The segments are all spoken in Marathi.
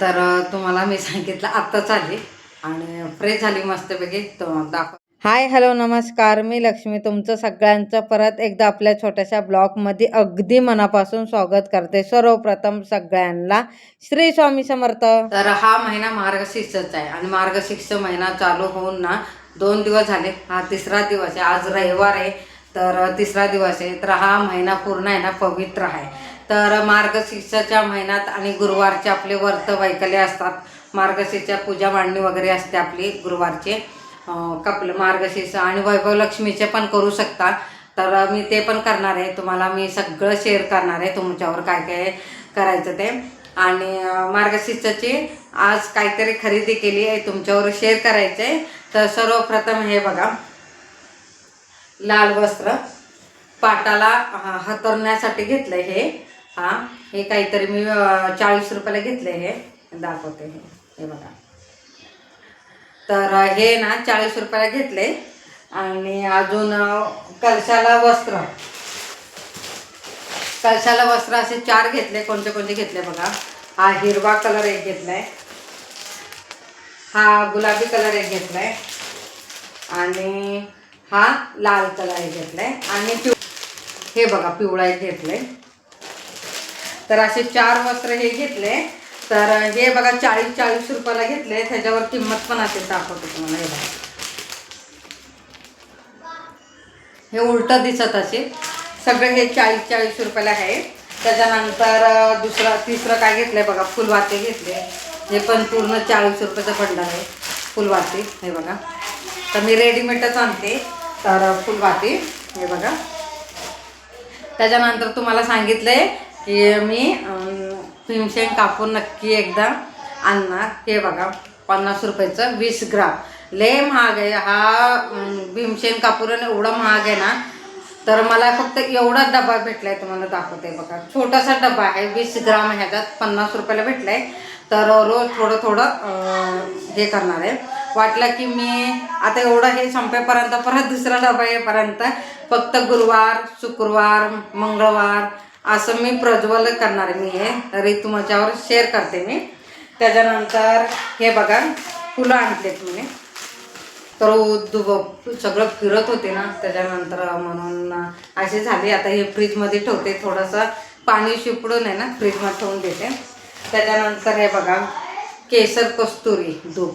तर तुम्हाला मी सांगितलं आत्ताच आली. आणि फ्रेश झाली मस्तपैकी. तो दाखव. हाय हॅलो नमस्कार. मी लक्ष्मी तुमचं सगळ्यांचं परत एकदा आपल्या छोट्याशा ब्लॉगमध्ये अगदी मनापासून स्वागत करते सर्वप्रथम सगळ्यांना. श्री स्वामी समर्थ. तर हा महिना मार्गशीर्षचा आहे. आणि मार्गशीर्ष महिना चालू होऊन ना दोन दिवस झाले. हा तिसरा दिवस आहे. आज रविवार आहे. तर तिसरा दिवस आहे. तर हा महिना पूर्ण आहे ना पवित्र आहे. तर मार्गशीर्षाच्या महिन्यात आणि गुरुवारचे आपले व्रत वैकल्य असतात. मार्गशीर्षच्या पूजा मांडणी वगैरे असते आपली गुरुवारचे. कपल मार्गशीर्ष आणि वैभव लक्ष्मीचे पण करू शकता. तर मी ते पण करणार आहे. तुम्हाला मी सगळं शेअर करणार आहे. तुमच्यावर काय काय करायचं ते. आणि मार्गशीर्षाची आज काहीतरी खरेदी केली आहे. तुमच्यावर शेअर करायचं आहे. तर सर्वप्रथम हे बघा. लाल वस्त्र. पाटाला हतरण्यासाठी घेतलं हे. हा हे काहीतरी मी चाळीस रुपयाला घेतलंय हे. दाखवते हे. हे बघा. तर हे ना चाळीस रुपयाला घेतले. आणि अजून कलशाला वस्त्र. कलशाला वस्त्र असे चार घेतले कोणते कोणते घेतले बघा. हा हिरवा कलर एक घेतलाय. हा गुलाबी कलर एक घेतलाय. आणि हा लाल कलर एक घेतलाय. आणि पिव हे बघा पिवळा एक घेतलाय. तर असे चार वस्त्र हे घेतले. तर हे बघा चाळीस चाळीस रुपयाला घेतले. त्याच्यावर किंमत पण असेल दाखवते तुम्हाला. हे बघा. हे उलटं दिसत असेल सगळे हे चाळीस चाळीस रुपयाला आहे. त्याच्यानंतर दुसरं तिसरं काय घेतलंय बघा? फुलवाते घेतले. हे पण पूर्ण चाळीस रुपयाचं पडलं आहे. फुलवाती हे बघा. तर मी रेडीमेडच आणते. तर फुलवाती हे बघा. त्याच्यानंतर तुम्हाला सांगितलंय की मी अं, भीमसेन कापून नक्की एकदा आणणार. हे बघा पन्नास रुपयाचं वीस ग्राम. लय महाग आहे. हा भीमशेन भीमसेन कापूर एवढा महाग आहे ना तर मला फक्त एवढा डबा आहे तुम्हाला दाखवते बघा. छोटासा डबा आहे वीस ग्राम ह्याच्यात पन्नास रुपयाला भेटलाय. तर रोज थोडं थोडं हे करणार आहे. वाटलं की मी आता एवढं हे संपेपर्यंत परत दुसरा डबा येईपर्यंत फक्त गुरुवार शुक्रवार मंगळवार असं मी प्रज्वल करणार आहे मी हे. तरी माझ्यावर शेअर करते मी. त्याच्यानंतर हे बघा फुलं आणलेत मी. तर दुब सगळं फिरत होते ना त्याच्यानंतर म्हणून असे झाले. आता हे फ्रीजमध्ये ठेवते थोडंसं पाणी शिपडून आहे ना फ्रीजमध्ये ठेवून देते. त्याच्यानंतर हे बघा केसर कस्तुरी दूध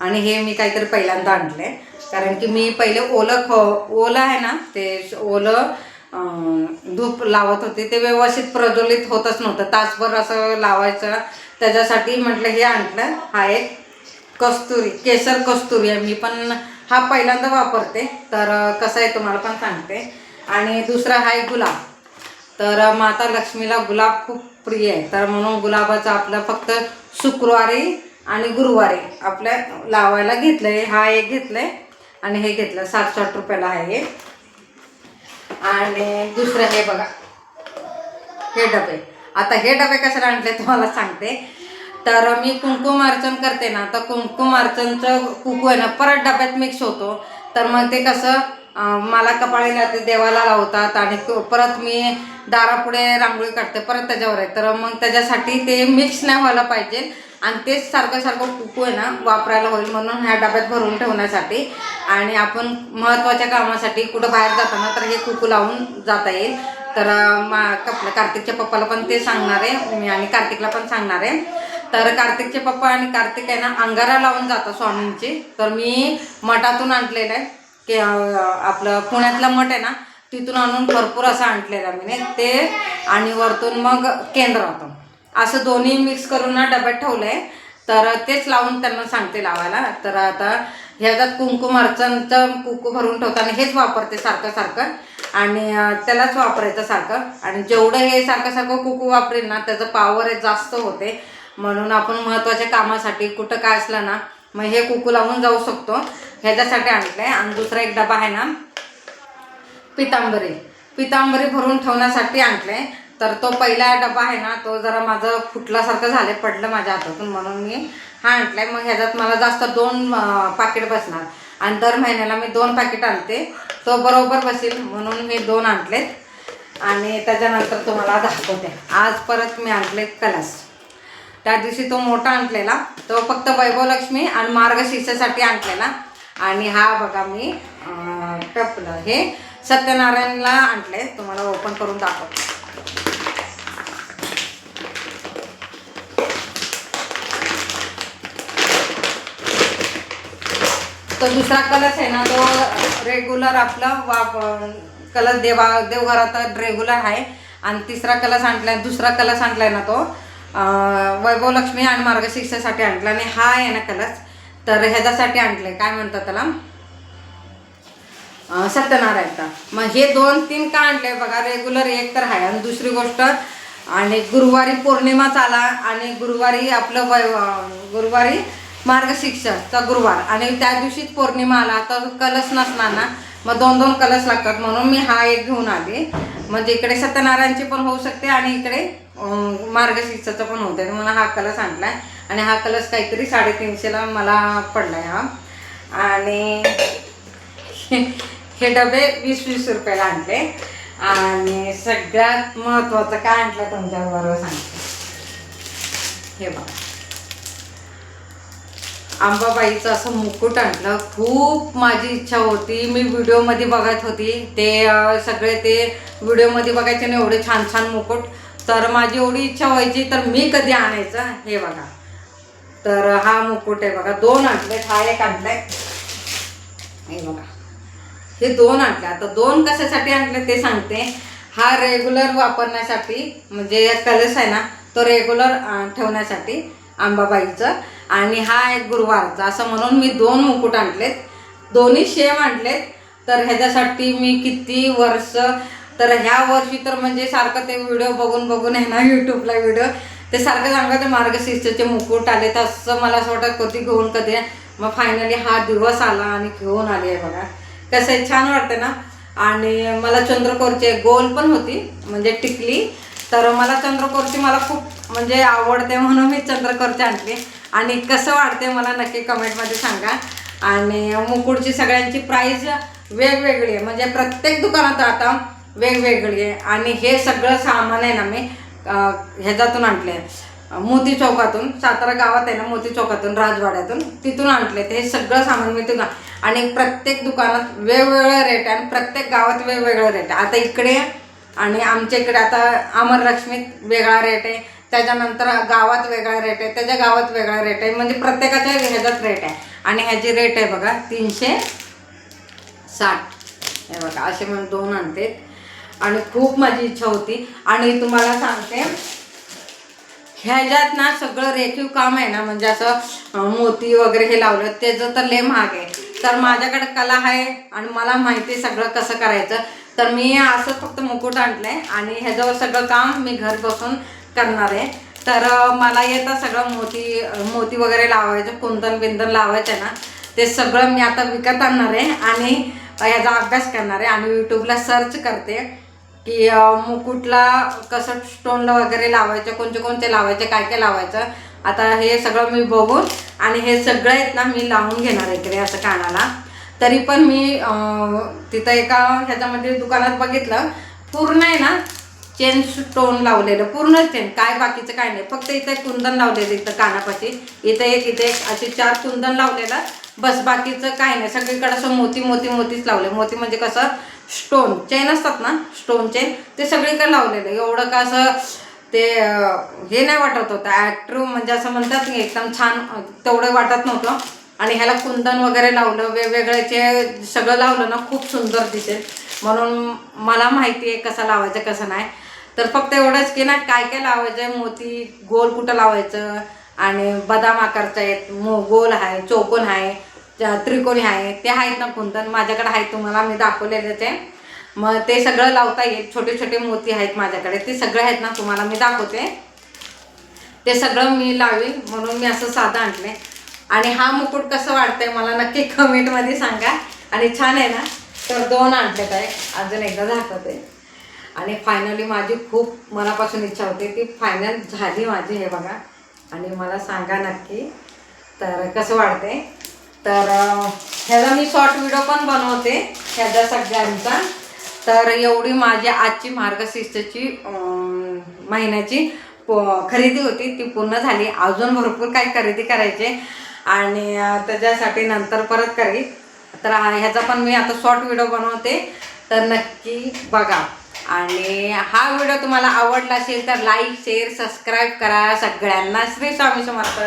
आणि हे मी काहीतरी पहिल्यांदा आणले कारण की मी पहिले ओलं ख ओलं आहे ना ते ओलं धूप लावत होते. ते व्यवस्थित प्रज्वलित होतच नव्हतं. तासभर असं लावायचं. त्याच्यासाठी म्हटलं हे आणलं. हा एक कस्तुरी केसर कस्तुरी आहे. मी पण हा पहिल्यांदा वापरते. तर कसं आहे तुम्हाला पण सांगते. आणि दुसरा हा आहे गुलाब. तर माता लक्ष्मीला गुलाब खूप प्रिय आहे. तर म्हणून गुलाबाचं आपलं फक्त शुक्रवारी आणि गुरुवारी आपल्या लावायला घेतलं आहे हा एक घेतलं आहे आणि हे घेतलं. साठ साठ रुपयाला आहे हे आणि दुसरं हे बघा. हे डबे. आता हे डबे कशाला आणले तुम्हाला सांगते. तर मी कुंकुम अर्चन करते ना तर कुंकुम अर्चनचं कुकू आहे ना परत डब्यात मिक्स होतो. तर मग ते कसं मला कपाळीला ते देवाला लावतात आणि परत मी दारापुढे रांगोळी काढते परत त्याच्यावर आहे. तर मग त्याच्यासाठी ते मिक्स नाही व्हायला पाहिजे. आणि तेच सारखं सारखं कुकू आहे ना वापरायला होईल म्हणून ह्या डब्यात भरून ठेवण्यासाठी. आणि आपण महत्त्वाच्या कामासाठी कुठं बाहेर जाताना तर हे कुकू लावून जाता येईल. तर मा कपलं कार्तिकच्या पप्पाला पण ते सांगणार आहे. मी आणि कार्तिकला पण सांगणार आहे. तर कार्तिकचे पप्पा आणि कार्तिक आहे ना अंगारा लावून जातात स्वामींची. तर मी मठातून आणलेलं आहे. की आपलं पुण्यातला मठ आहे ना तिथून आणून भरपूर असं आणलेलं आहे मी. ते आणि वरतून मग केंद्रातून. असं दोन्ही मिक्स करून ना डब्यात ठेवलं आहे तर तेच लावून त्यांना सांगते लावायला. तर आता ह्याच्यात कुंकुम अर्चनचं कुकू भरून ठेवताना हेच वापरते सारखं सारखं. आणि त्यालाच वापरायचं सारखं. आणि जेवढं हे सारखं सारखं कुकू वापरेल ना त्याचं पावर जास्त होते. म्हणून आपण महत्त्वाच्या कामासाठी कुठं काय असलं ना मग हे कुकू लावून जाऊ शकतो. ह्याच्यासाठी आणलं आहे आणि दुसरा एक डबा आहे ना पितांबरी. पितांबरी भरून ठेवण्यासाठी आणले तर तो पहिला डबा आहे ना तो जरा माझं फुटल्यासारखं झालं पडलं माझ्या हातातून म्हणून मी हा आणलाय. मग ह्याच्यात मला जास्त दोन पाकिट बसणार. आणि दर महिन्याला मी दोन पॅकेट आणते. तो बरोबर बसेल म्हणून मी दोन आणलेत. आणि त्याच्यानंतर तुम्हाला दाखवते. आज परत मी आणले कलश. त्या दिवशी तो मोठा आणलेला. तो फक्त वैभवलक्ष्मी आणि मार्गशीर्षासाठी आणलेला. आणि हा बघा मी टपलं. हे सत्यनारायणला आणले तुम्हाला ओपन करून दाखवते. तो दुसरा कलश आहे ना तो रेग्युलर आपला वाप कलश देवा देवघरात रेग्युलर आहे. आणि तिसरा कलश आणला दुसरा कलश आणलाय ना तो वैभव वैभवलक्ष्मी आणि मार्गशीर्षासाठी आणला. आणि हा आहे ना कलश तर ह्याच्यासाठी आणलाय. काय म्हणतात त्याला? सत्यनारायणचा मग हे दोन तीन का आणले बघा रेग्युलर एक तर आहे. आणि दुसरी गोष्ट आणि गुरुवारी पौर्णिमाच आला आणि गुरुवारी आपलं वै गुरुवारी मार्गशीर्षचा गुरुवार. आणि त्या दिवशीच पौर्णिमा आला. तर कलश नसणार ना. मग दोन दोन कलश लागतात म्हणून मी हा एक घेऊन आले. म्हणजे इकडे सत्यनारायणची पण होऊ शकते आणि इकडे अं, मार्गशीर्षाचं पण होते म्हणून हा कलश आहे आणि हा कलश काहीतरी साडेतीनशेला मला पडलाय हा. आणि हे डबे वीस वीस रुपयाला आणले. आणि सगळ्यात महत्त्वाचं काय आणलं तुमच्याबरोबर सांगते. हे बघा. आंबाबाईचं असं मुकुट आणलं. खूप माझी इच्छा होती. मी व्हिडिओमध्ये बघत होती. ते सगळे ते व्हिडिओमध्ये बघायचे ना एवढे छान छान मुकुट. तर माझी एवढी इच्छा व्हायची तर मी कधी आणायचं? हे बघा. तर हा मुकुट आहे बघा. दोन आणले. हा एक आणलाय. हे बघा. हे दोन आणले. आता दोन कशासाठी आणले ते सांगते. हा रेग्युलर वापरण्यासाठी म्हणजे कलश आहे ना तो रेग्युलर ठेवण्यासाठी. आंबाबाईचं. आणि हा एक गुरुवारचा. असं म्हणून मी दोन मुकुट आणलेत. दोन्ही शेम आणलेत. तर ह्याच्यासाठी मी किती वर्ष तर ह्या वर्षी तर म्हणजे सारखं ते व्हिडिओ बघून बघून आहे ना यूट्यूबला व्हिडिओ ते सारखं सांगत मार्गशीर्षचे मुकुट आले तर असं मला असं वाटत कधी घेऊन कधी मग फायनली हा दिवस आला आणि घेऊन आली आहे बघा. कसं छान वाटतं ना? आणि मला चंद्रकोरचे गोल पण होती म्हणजे टिकली. तर मला चंद्रकोरची मला खूप म्हणजे आवडते म्हणून मी चंद्रकरचे आणले. आणि कसं वाटते मला नक्की कमेंटमध्ये सांगा. आणि मुकुडची सगळ्यांची प्राईज वेगवेगळी आहे. म्हणजे प्रत्येक दुकानात आता वेगवेगळी आहे. आणि हे सगळं सामान आहे ना मी ह्याच्यातून आणले. मोती चौकातून सातारा गावात आहे ना मोती चौकातून राजवाड्यातून तिथून आणले हे सगळं सामान मी तिथून आणि प्रत्येक दुकानात वेगवेगळं रेट आहे आणि प्रत्येक गावात वेगवेगळं रेट आहे. आता इकडे आणि आमच्या इकडे आता अमरलक्ष्मीत वेगळा रेट आहे. त्याच्यानंतर गावात वेगळा रेट आहे त्याच्या गावात वेगळा रेट आहे. म्हणजे प्रत्येकाच्या ह्याच्यात रेट आहे. आणि ह्याची रेट आहे बघा तीनशे साठ. हे बघा असे म्हणून दोन आणते. आणि खूप माझी इच्छा होती. आणि तुम्हाला सांगते ह्याच्यात ना सगळं रेखीव काम आहे ना म्हणजे असं मोती वगैरे हे लावलं त्याचं तर लय महाग आहे. तर माझ्याकडे कला आहे आणि मला माहिती आहे सगळं कसं करायचं. तर मी असं फक्त मुकुट आणलं आहे आणि ह्याच्यावर सगळं काम मी घर बसून करणार आहे. तर मला येतं सगळं मोती मोती वगैरे लावायचं कुंदन बिंदन लावायचं ना ते सगळं मी आता विकत आणणार आहे आणि याचा अभ्यास करणार आहे. आणि यूट्यूबला सर्च करते की मुकुटला कसं स्टोनला वगैरे लावायचं कोणते कोणते लावायचे काय काय लावायचं. आता हे सगळं मी बघून आणि हे सगळं आहेत ना मी लावून घेणार आहे इकडे असं कानाला. तरी पण मी तिथं एका ह्याच्यामध्ये दुकानात बघितलं पूर्ण आहे ना चेन स्टोन लावलेलं पूर्ण चेन काय बाकीचं काय नाही. फक्त इथं कुंदन लावलेलं इथं कानापाशी. इथं एक इथे एक असे चार कुंदन लावलेलं. बस बाकीचं काय नाही. सगळीकडे असं मोती मोती मोतीच लावले. मोती म्हणजे कसं? स्टोन चेन असतात ना? Stone chain. ते सगळीकडे लावलेलं. एवढं का असं ते हे नाही वाटत होतं. ॲक्ट्रू म्हणजे असं म्हणतात की एकदम छान तेवढं वाटत नव्हतं. आणि ह्याला कुंदन वगैरे लावलं. वेगवेगळ्याचे सगळं लावलं ना खूप सुंदर दिसेल. म्हणून मला माहिती आहे कसं लावायचं कसं नाही. तर फक्त एवढंच की ना काय काय लावायचं आहे मोती गोल कुठं लावायचं? आणि बदाम आकारचं आहेत मो गोल आहे चौकोन आहे त्रिकोणी आहे ते आहेत ना कुंदन माझ्याकडे आहेत तुम्हाला मी दाखवलेले ते मग ते सगळं लावता येईल. छोटे छोटे मोती आहेत माझ्याकडे. ते सगळे आहेत ना तुम्हाला मी दाखवते. ते सगळं मी लावेल म्हणून मी असं साधं आणले आणि हा मुकुट कसं वाटतंय मला नक्की कमेंटमध्ये सांगा. आणि छान आहे ना? तर दोन आणलेत आहे. अजून एकदा दाखवते. आणि फायनली माझी खूप मनापासून इच्छा होती ती फायनल झाली माझी हे बघा. आणि मला सांगा नक्की. तर कसं वाटते? तर ह्याचा मी शॉर्ट व्हिडिओ पण बनवते ह्याच्या सगळ्यांचा. तर एवढी माझी आजची मार्गशीर्षची महिन्याची प- खरेदी होती. ती पूर्ण झाली. अजून भरपूर काही खरेदी करायचे. आणि त्याच्यासाठी नंतर परत करी तर ह्याचा पण मी आता शॉर्ट व्हिडिओ बनवते. तर नक्की बघा. आणि हा व्हिडिओ तुम्हाला आवडला असेल तर लाईक शेअर सबस्क्राईब करा. सगळ्यांना श्री स्वामी समर्थ.